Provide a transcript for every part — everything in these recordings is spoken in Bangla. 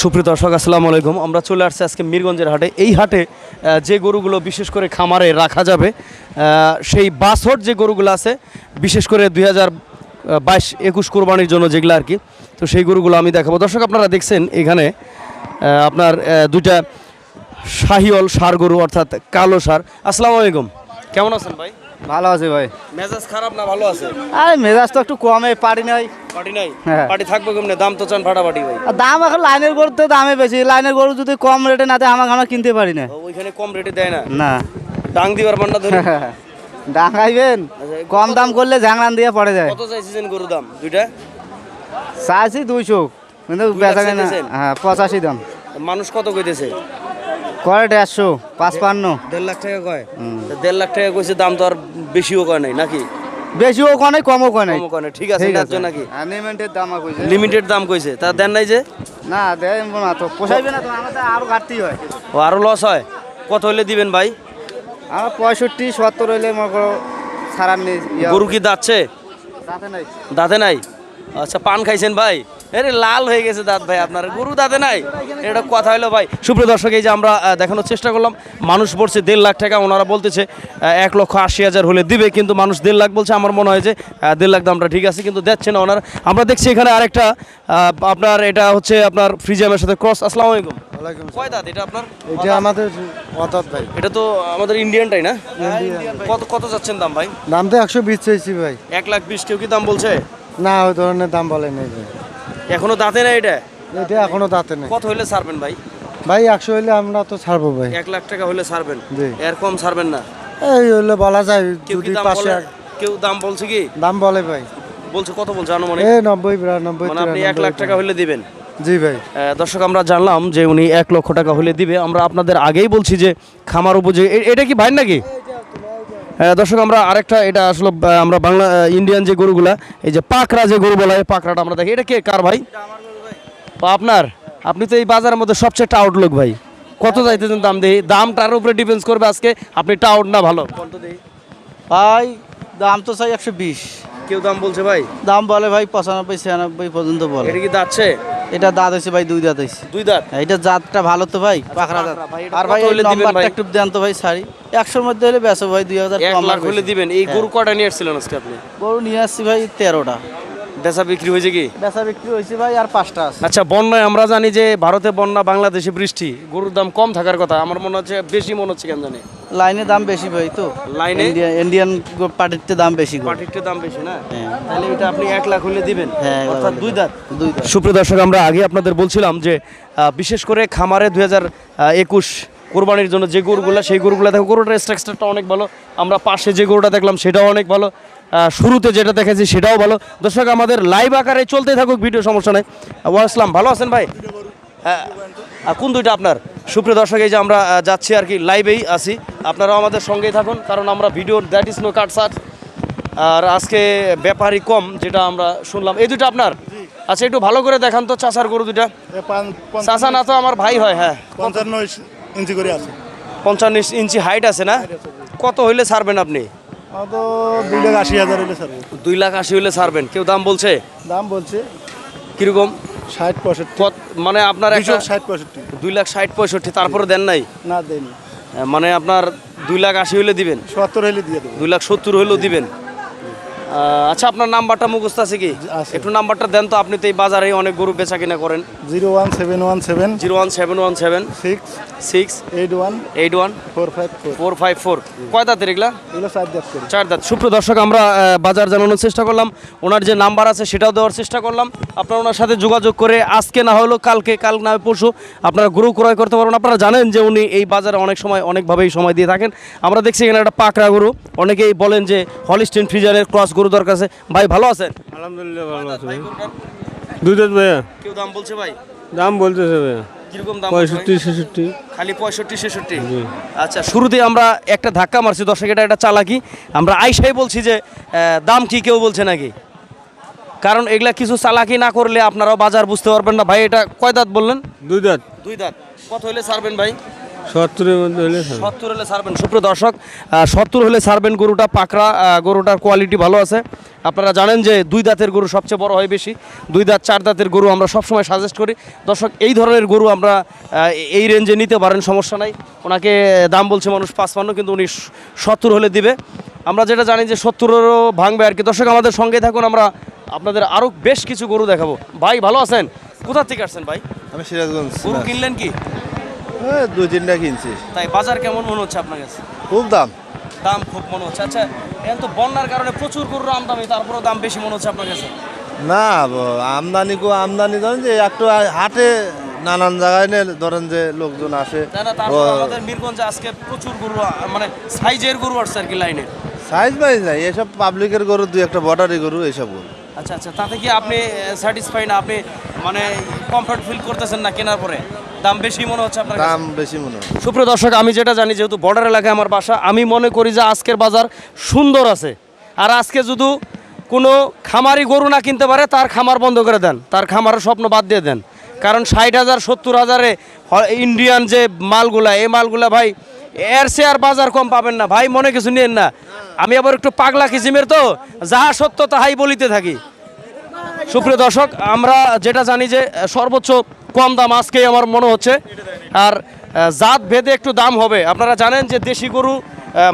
সুপ্রিয় দর্শক, আসসালামু আলাইকুম। আমরা চলে আসছি আজকে মিরগঞ্জের হাটে। এই হাটে যে গরুগুলো বিশেষ করে খামারে রাখা যাবে সেই বাসট যে গরুগুলো আছে, বিশেষ করে দুই হাজার বাইশ একুশ কোরবানির জন্য যেগুলো আর কি, তো সেই গরুগুলো আমি দেখাবো। দর্শক, আপনারা দেখছেন এখানে আপনার দুইটা শাহিওল সার গরু, অর্থাৎ কালো সার। আসসালামু আলাইকুম। কেমন আছেন ভাই? ভালো আছে ভাই। মেজাজ খারাপ না ভালো আছে? আরে মেজাজ তো একটু কমে পারি নাই। পার্টি নাই? হ্যাঁ। পার্টি থাকবে কেমনে? দাম তো চান ফাটাফাটি ভাই। দাম এখন লাইনের গরু তো দামে বেশি। লাইনের গরু যদি কম রেটে না দেয় আমাকে আমরা কিনতে পারি না। ওইখানে কম রেটে দেয় না? না। ডাং দিবার মান্না ধরে। ডাঙাইবেন কম দাম করলে ঝাংরান দিয়ে পড়ে যায়। কত চাইছেন গরু দাম? দুইটা? চাইছি দুইশো। কিন্তু বেচা হ্যাঁ পঁচাশি দাম। মানুষ কত কইতেছে? করে দেড়শো পাঁচপান্ন। দেড় লাখ টাকা কয়? দেড় লাখ টাকা কইছে দাম তো আর বেশিও কয় নাই নাকি? বেশিও কমও কনে কমও কয় নাই ঠিক আছে ঠিক ন্যায্য আছে। নাকি? আনলিমিটেড দাম কইছে। লিমিটেড দাম কইছে তা দেন নাই যে? না দেয় না তো পোষাইবে না তো আমাদের আরও ঘাটতি হয়। ও আরও লস হয়? কত হইলে দিবেন ভাই? আমার পঁয়ষট্টি সত্তর হইলে মনে করো ছাড়ার নেই গরু কি দাঁতছে? দাঁতে নাই। দাঁতে নাই? আচ্ছা পান খাইছেন ভাই? আরে লাল হয়ে গেছে দাঁত ভাই আপনার। গরু দাঁতে নাই। এটা কথা হলো ভাই। সুপ্রিয় দর্শক এই যে আমরা দেখানোর চেষ্টা করলাম মানুষ বলছে দেড় লাখ টাকা ওনারা বলতেছে এক লক্ষ আশি হাজার হলে দিবে কিন্তু মানুষ দেড় লাখ বলছে আমার মনে হয় যে দেড় লাখ দামটা ঠিক আছে কিন্তু দিচ্ছে না ওনারা। আমরা দেখছি এখানে আরেকটা আপনার এটা হচ্ছে আপনার ফ্রিজামের সাথে ক্রস আসসালামু আলাইকুম। কয় দাঁত? এটা আপনার? এটা আমাদের অর্থাৎ ভাই। এটা তো আমাদের ইন্ডিয়ানটাই না? কত কত যাচ্ছেন দাম ভাই? দাম তো একশো বিশ চাইছি ভাই। এক লাখ বিশ কেউ কি দাম বলছে? না ওই ধরনের দাম বলে নেই ভাই। এখনও দাঁতে না এটা? এটা এখনও দাঁতে নেই। কত হইলে ছাড়বেন ভাই? ভাই একশো হইলে আমরা তো ছাড়বো ভাই। এক লাখ টাকা হলে ছাড়বেন? জি। এর কম ছাড়বেন না? এই হইলে বলা যায় যদি পাশে কেউ দাম বলছে কি? দাম বলে ভাই। বলছে কত বলছে? আনুমানিক? এই নব্বই বিরানব্বই মানে আপনি এক লাখ টাকা হলে দিবেন। জি ভাই। দর্শক আমরা জানলাম যে উনি এক লক্ষ টাকা হলে দিবে। আমরা আপনাদের আগেই বলছি যে খামার উপযোগী এটা কি ভাই নাকি? দর্শক আমরা আরেকটা এটা আসলে আমরা বাংলা ইন্ডিয়ান যে গরুগুলা এই যে পাকড়া যে গরু বলা হয় পাকড়াটা আমরা দেখি। এটা কে? কার ভাই? আপনার? আপনি তো এই বাজারের মধ্যে সবচেয়ে টাউট লোক ভাই। কত যাইতেছেন দাম দেই দামটার উপরে ডিপেন্স করবে আজকে। আপনি টাউট না ভালো? ভাই দাম তো চাই একশো বিশ। কেউ দাম বলছে ভাই? দাম বলে ভাই পঁচানব্বই ছিয়ানব্বই পর্যন্ত বলে। এটা কি দাচ্ছে এটা দাঁত হয়েছে ভাই দুই দাঁত হয়েছে। দুই দাঁত? এটা জাতটা ভালো তো ভাই পাখরা দাঁত। আর ভাই নাম্বারটা একটু দেন তো ভাই শাড়ি। একশোর মধ্যে হলে বেসো ভাই দুই হাজার এক কম লাখ হলে দিবেন। এই হ্যাঁ। গরু কটা নিয়ে আসছিলেন আজকে আপনি? গরু নিয়ে আসছি ভাই তেরোটা। বেচা বিক্রি হয়েছে কি? বেচা বিক্রি হয়েছে ভাই আর পাঁচটা আছে। আচ্ছা বন্যায় আমরা জানি যে ভারতে বন্যা বাংলাদেশে বৃষ্টি গরুর দাম কম থাকার কথা। আমার মনে হচ্ছে বেশি মনে হচ্ছে কেন জানি? লাইনে দাম বেশি ভাই তো। লাইনে? ইন্ডিয়ান পার্টিতে দাম বেশি গো। দাম বেশি না? হ্যাঁ। তাহলে এটা আপনি এক লাখ হলে দিবেন। হ্যাঁ, অর্থাৎ দুই দাঁত। দুই দাঁত। সুপ্রিয় দর্শক আমরা আগে আপনাদের বলছিলাম যে বিশেষ করে খামারে দুই হাজার একুশ কোরবানির জন্য যে গরুগুলো সেই গরুগুলো দেখো গরুটার স্ট্রাকচারটা অনেক ভালো। আমরা পাশে যে গরুটা দেখলাম সেটাও অনেক ভালো। শুরুতে যেটা দেখেছি সেটাও ভালো। দর্শক আমাদের লাইভ আকারে চলতে থাকুক ভিডিও সমস্যা নেই। ওয়াসলাম ভালো আছেন ভাই? হ্যাঁ কোন দুইটা আপনার? সুপ্রিয় দর্শক এই যে আমরা যাচ্ছি আর কি লাইভেই আছি। আপনারাও আমাদের সঙ্গেই থাকুন কারণ আমরা video that is no cut সাট আর আজকে ব্যাপারই কম যেটা আমরা শুনলাম। এই দুটো আপনার? আচ্ছা একটু ভালো করে দেখান তো চাষার গরু দুটা চাষা না তো আমার ভাই হয় হ্যাঁ। পঞ্চান্ন ইঞ্চি করে আছে। পঞ্চান্ন ইঞ্চি হাইট আছে না? কত হইলে ছাড়বেন আপনি? তো দুই লাখ আশি হাজার হলে স্যার দুই লাখ আশি হলে ছাড়বেন। কেউ দাম বলছে? দাম বলছে। কীরকম? ষাট পঁয়ষট্টি। মানে আপনার একশো ষাট পঁয়ষট্টি। দুই লাখ ষাট পঁয়ষট্টি তারপরে দেন নাই? না দেন মানে আপনার দুই লাখ আশি হলে দিবেন? সত্তর হলে দিয়ে দেবেন দুই লাখ সত্তর হলেও দিবেন? আচ্ছা আপনার নাম্বারটা মুখস্থ আছে কি? একটু নাম্বারটা দেন তো আপনি তো এই বাজারে অনেক গরু বেচা কিনা করেন। Zero one seven one seven zero one seven one seven. Six six. Eight one eight one. Four five four. Five four. কয় দাঁতের এগুলা? এগুলো চার দাঁত করে। চার দাঁত। সুপ্রিয় দর্শক আমরা বাজার জানানোর চেষ্টা করলাম। ওনার যে নাম্বার আছে সেটাও দেওয়ার চেষ্টা করলাম। আপনারা ওনার সাথে যোগাযোগ করে আজকে না হলেও কালকে কাল না হয় পরশু আপনারা গরু ক্রয় করতে পারবেন। আপনারা জানেন যে উনি এই বাজারে অনেক সময় অনেকভাবেই সময় দিয়ে থাকেন। আমরা দেখছি এখানে একটা পাকড়া গরু। অনেকেই বলেন যে হলিস্টিন ফ্রিজারের ক্রস গরু দরকার আছে। ভাই ভালো আছেন? আলহামদুলিল্লাহ ভালো আছে ভাই। দুই দাঁত ভাইয়া। কেউ দাম বলছে ভাই? দাম বলতেছে ভাইয়া। কীরকম দাম পঁয়ষট্টি ছেষট্টি। খালি পঁয়ষট্টি ছেষট্টি? আচ্ছা শুরুতে আমরা একটা ধাক্কা মারছি দর্শক এটা একটা চালাকি। আমরা আইসাই বলছি যে দাম কি কেউ বলছে নাকি? কারণ এগুলা কিছু চালাকি না করলে আপনারাও বাজার বুঝতে পারবেন না। ভাই এটা কয় দাঁত বললেন? দুই দাঁত। দুই দাঁত। কত হইলে ছাড়বেন ভাই? সত্তরের মধ্যে হলে সত্তর হলে ছাড়বেন। সুপ্রিয় দর্শক সত্তর হলে ছাড়বেন গরুটা পাকড়া গরুটার কোয়ালিটি ভালো আছে। আপনারা জানেন যে দুই দাঁতের গরু সবচেয়ে বড় হয় বেশি। দুই দাঁত চার দাঁতের গরু আমরা সবসময় সাজেস্ট করি। দর্শক এই ধরনের গরু আমরা এই রেঞ্জে নিতে পারেন সমস্যা নাই। ওনাকে দাম বলছে মানুষ পাঁচপান্ন কিন্তু উনি সত্তর হলে দিবে। আমরা যেটা জানি যে সত্তরেরও ভাঙবে আর কি। দর্শক আমাদের সঙ্গে থাকুন আমরা আপনাদের আরও বেশ কিছু গরু দেখাবো। ভাই ভালো আছেন? কোথা থেকে আসছেন ভাই? আমি সিরাজগঞ্জ। গরু কিনলেন কি? হ্যাঁ দুই তিনটা কিনছি। তাই বাজার কেমন মনে হচ্ছে আপনার কাছে? খুব দাম। দাম খুব মনে হচ্ছে। আচ্ছা এখন তো বন্যার কারণে প্রচুর গরুর আমদানি তারপরেও দাম বেশি মনে হচ্ছে আপনার কাছে? না আমদানি কো আমদানি ধরেন যে একটু হাটে নানান জায়গায় ধরেন যে লোকজন আসে। তাই না তারপর আমাদের মিরগঞ্জে আজকে প্রচুর গরু মানে সাইজের গরু আসছে আর কি লাইনে। সাইজ বাইজ নাই এসব পাবলিকের গরু দুই একটা বর্ডারি গরু এসব গরু। আচ্ছা আচ্ছা তাতে কি আপনি স্যাটিসফাই না? আপনি মানে কমফর্ট ফিল করতেছেন না কেনার পরে? দাম বেশি মনে হচ্ছে আপনার দাম বেশি মনে হয় সুপ্রিয় দর্শক আমি যেটা জানি যেহেতু বর্ডার এলাকায় আমার বাসা আমি মনে করি যে আজকের বাজার সুন্দর আছে। আর আজকে যদি কোনো খামারি গরু না কিনতে পারে তার খামার বন্ধ করে দেন। তার খামারের স্বপ্ন বাদ দিয়ে দেন। কারণ ষাট হাজার সত্তর হাজারে ইন্ডিয়ান যে মালগুলা এই মালগুলা ভাই এর আর বাজার কম পাবেন না। ভাই মনে কিছু নিয়েন না। আমি আবার একটু পাগলা কিসিমের তো যাহা সত্য তাহাই বলিতে থাকি। সুপ্রিয় দর্শক আমরা যেটা জানি যে সর্বোচ্চ কম দাম আজকেই আমার মনে হচ্ছে। আর জাত ভেদে একটু দাম হবে। আপনারা জানেন যে দেশি গরু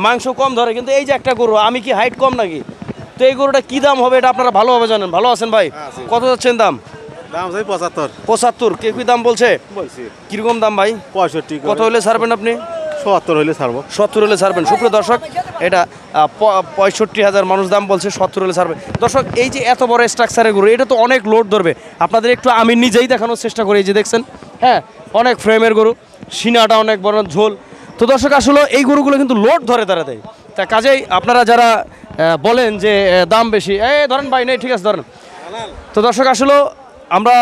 মাংস কম ধরে কিন্তু এই যে একটা গরু আমি কি হাইট কম নাকি? তো এই গরুটা কি দাম হবে এটা আপনারা ভালোভাবে জানেন। ভালো আছেন ভাই? কত যাচ্ছেন দাম? পঁচাত্তর। পঁচাত্তর। কে কি দাম বলছে? বলছি। কীরকম দাম ভাই? পঁয়ষট্টি কত হলে ছাড়বেন আপনি? সত্তর হলে ছাড়বো। সত্তর হলে ছাড়বেন। সুপ্রিয় দর্শক, এটা পঁয়ষট্টি হাজার মানুষ দাম বলছে, সত্তর হলে ছাড়বে। দর্শক, এই যে এত বড় স্ট্রাকচারের গরু, এটা তো অনেক লোড ধরবে। আপনাদের একটু আমি নিজেই দেখানোর চেষ্টা করি, এই যে দেখছেন? হ্যাঁ অনেক ফ্রেমের গরু, সিনাটা অনেক বড়, ঝোল। তো দর্শক, আসলে এই গরুগুলো কিন্তু লোড ধরে তারা দেয়। তা কাজেই আপনারা যারা বলেন যে দাম বেশি, এই ধরেন ভাই, নেই, ঠিক আছে, ধরেন। তো দর্শক, আসলে আমরা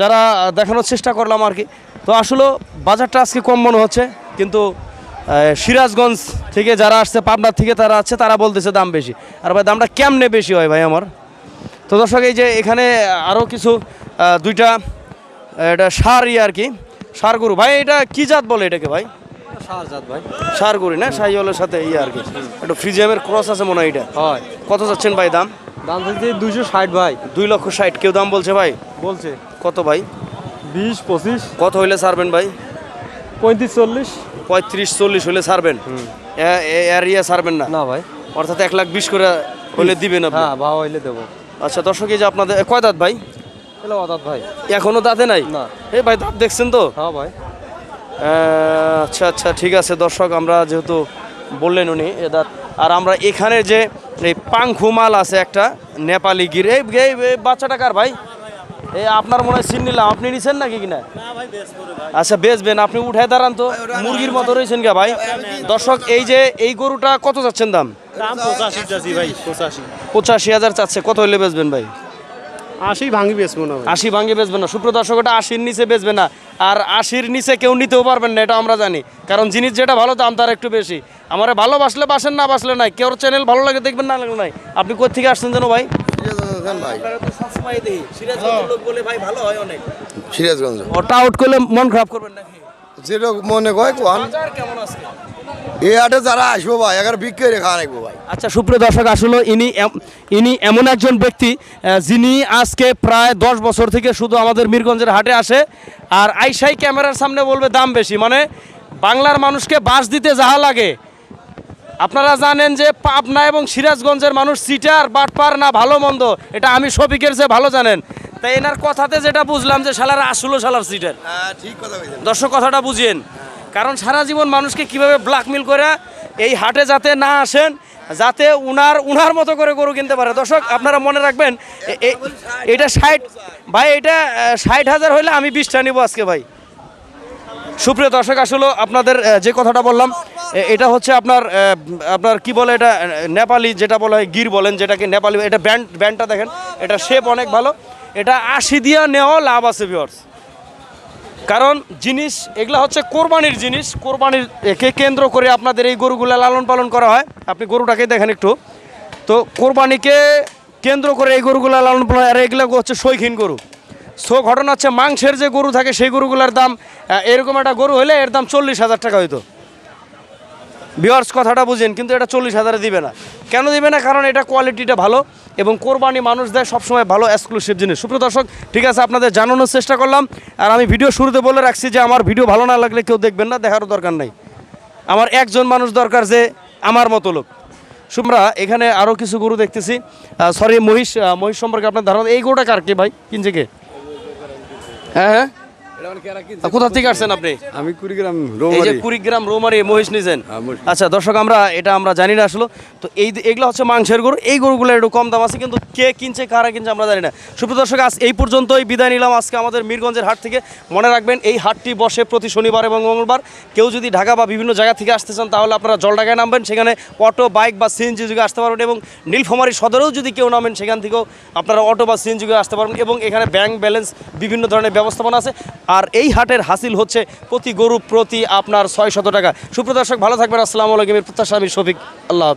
যারা দেখানোর চেষ্টা করলাম আর কি, তো আসলে বাজারটা আজকে কম মনে হচ্ছে, কিন্তু সিরাজগঞ্জ থেকে যারা আসছে পাবনার থেকে তারা আছে তারা বলতেছে দাম বেশি। আর ভাই দামটা কেমনে বেশি হয় ভাই আমার? তো দর্শক এই যে এখানে আরও কিছু দুইটা এটা সার ইয়ে আর কি সার গরু ভাই এটা কি জাত বলে এটাকে ভাই? সার গরু না? সাইওয়ালের সাথে ইয়ে আর কি। একটু ফ্রিজিয়ামের ক্রস আছে মনে হয় এটা। হয়। কত যাচ্ছেন ভাই দাম? দাম চাইছে দুইশো ষাট ভাই। দুই লক্ষ ষাট। কেউ দাম বলছে ভাই? বলছে। কত ভাই? বিশ পঁচিশ। কত হইলে ছাড়বেন ভাই? পঁয়ত্রিশ চল্লিশ। পঁয়ত্রিশ চল্লিশ হলে ছাড়বেন। এ- এ- এর ইয়ে ছাড়বেন না। না ভাই। অর্থাৎ এক লাখ বিশ করে হলে দিবেন আপনি। হ্যাঁ ভাও হইলে দেবো। আচ্ছা দর্শক এই যে আপনাদের কয় দাঁত ভাই? এলো অদাত ভাই। এখনও দাঁতে নাই? না। এই ভাই দাঁত দেখছেন তো? হ্যাঁ ভাই। আচ্ছা আচ্ছা ঠিক আছে দর্শক আমরা যেহেতু বললেন উনি এ দাঁত। আর আমরা এখানে যে এই পাংখু মাল আছে একটা নেপালি গির। এই বাচ্চাটা কার ভাই? এই আপনার মনে হয় সিন নিলাম। আপনি নিছেন নাকি কিনা? আচ্ছা বেচবেন আপনি উঠায় দাঁড়ান তো। মুরগির মতো রয়েছেন কে ভাই। দর্শক এই যে এই গরুটা কত যাচ্ছেন দাম? পঁচাশি হাজার চাচ্ছে। কত হলে বেচবেন ভাই? আশি ভাঙি মনে হয় আশি ভাঙে বেচবেন না। সুপ্রিয় দর্শক এটা আশির নিচে বেচবে না। আর আশির নিচে কেউ নিতেও পারবেন না এটা আমরা জানি। কারণ জিনিস যেটা ভালো দাম তার একটু বেশি। আমার ভালোবাসলে বাসেন না বাসলে নাই। কেউ চ্যানেল ভালো লাগে দেখবেন না লাগলে নাই। আপনি কোথেকে আসছেন যেন ভাই? ভাই? সবসময় দেখি। সিরাজগঞ্জের লোক বলে ভাই ভালো হয় অনেক। সিরাজগঞ্জ। ওটা আউট করলে মন খারাপ করবেন নাকি? যেটা মনে কয় কোয়ান কেমন আজকে এই হাটে যারা আসব ভাই এগার বিক্রি করে খাওয়া ভাই। আচ্ছা সুপ্রিয় দর্শক আসলে ইনি ইনি এমন একজন ব্যক্তি যিনি আজকে প্রায় দশ বছর থেকে শুধু আমাদের মিরগঞ্জের হাটে আসে। আর আইসাই ক্যামেরার সামনে বলবে দাম বেশি। মানে বাংলার মানুষকে বাস দিতে যাহা লাগে আপনারা জানেন যে পাবনা এবং সিরাজগঞ্জের মানুষ সিটার বাটপার না ভালো মন্দ এটা আমি শফিকের চেয়ে ভালো জানেন। তাই এনার কথাতে যেটা বুঝলাম যে শালার আসলো শালার সিটার। হ্যাঁ ঠিক কথা দর্শক কথাটা বুঝিয়েন কারণ সারা জীবন মানুষকে কীভাবে ব্ল্যাকমেল করে এই হাটে যাতে না আসেন যাতে উনার উনার মতো করে গরু কিনতে পারে। দর্শক আপনারা মনে রাখবেন এটা ষাট ভাই এটা ষাট হাজার হইলে আমি বিশটা নিব আজকে ভাই। সুপ্রিয় দর্শক আসলে আপনাদের যে কথাটা বললাম এটা হচ্ছে আপনার আপনার কি বলে এটা, নেপালি যেটা বলা হয় গির বলেন, যেটাকে নেপালি, এটা ব্যান্ড, ব্যান্ডটা দেখেন, এটা শেপ অনেক ভালো। এটা আশি দিয়া নেওয়া লাভ আছে ভিওর্স কারণ জিনিস, এগুলা হচ্ছে কোরবানির জিনিস। কোরবানির, একে কেন্দ্র করে আপনাদের এই গরুগুলা লালন পালন করা হয়। আপনি গরুটাকে দেখেন একটু। তো কোরবানিকে কেন্দ্র করে এই গরুগুলা লালন পালন আর এগুলো হচ্ছে শৌখিন গরু। সো ঘটনা হচ্ছে, মাংসের যে গরু থাকে, সেই গরুগুলোর দাম এরকম একটা গরু হলে এর দাম চল্লিশ হাজার টাকা হইতো। বিয়ার্স কথাটা বুঝেন, কিন্তু এটা চল্লিশ হাজারে দিবে না। কেন দিবে না? কারণ এটা কোয়ালিটিটা ভালো এবং কোরবানি মানুষ দেয় সবসময় ভালো এক্সক্লুসিভ জিনিস। সুপ্রিয় দর্শক, ঠিক আছে, আপনাদের জানানোর চেষ্টা করলাম। আর আমি ভিডিও শুরুতে বলে রাখছি যে, আমার ভিডিও ভালো না লাগলে কেউ দেখবেন না, দেখারও দরকার নাই। আমার একজন মানুষ দরকার যে, আমার মতো লোক। সুমরা, এখানে আরও কিছু গরু দেখতেছি। সরি মহিষ মহিষ সম্পর্কে আপনার ধারণা, এই গরুটা কার কে ভাই? কিনছে কে? হ্যাঁ হ্যাঁ। কোথা থেকে আসছেন আপনি? আমি কুড়িগ্রাম এই যে রৌমারি। কুড়িগ্রাম রোমারি মহিষ নিছেন। হ্যাঁ, আচ্ছা দর্শক আমরা এটা আমরা জানি না আসলে। তো এই এগুলো হচ্ছে মাংসের গরু। এই গরুগুলো একটু কম দাম আছে কিন্তু কে কিনছে কারা কিনছে আমরা জানি না। সুপ্রিয় দর্শক আজ এই পর্যন্তই বিদায় নিলাম। আজকে আমাদের মিরগঞ্জের হাট থেকে। মনে রাখবেন এই হাটটি বসে প্রতি শনিবার এবং মঙ্গলবার। কেউ যদি ঢাকা বা বিভিন্ন জায়গা থেকে আসতে চান তাহলে আপনারা জলঢাকায় নামবেন। সেখানে অটো বাইক বা সিএনজি যুগে আসতে পারবেন এবং নীলফামারী সদরেও যদি কেউ নামেন সেখান থেকেও আপনারা অটো বা সিএনজি যুগে আসতে পারবেন এবং এখানে ব্যাংক ব্যালেন্স বিভিন্ন ধরনের ব্যবস্থাপনা আছে। আর এই হাটের হাসিল হচ্ছে প্রতি গরু প্রতি আপনার ছয় শত টাকা সুপ্রদর্শক ভালো থাকবেন। আসসালামু আলাইকুম। প্রত্যাশা আমি শফিক। আল্লাহ।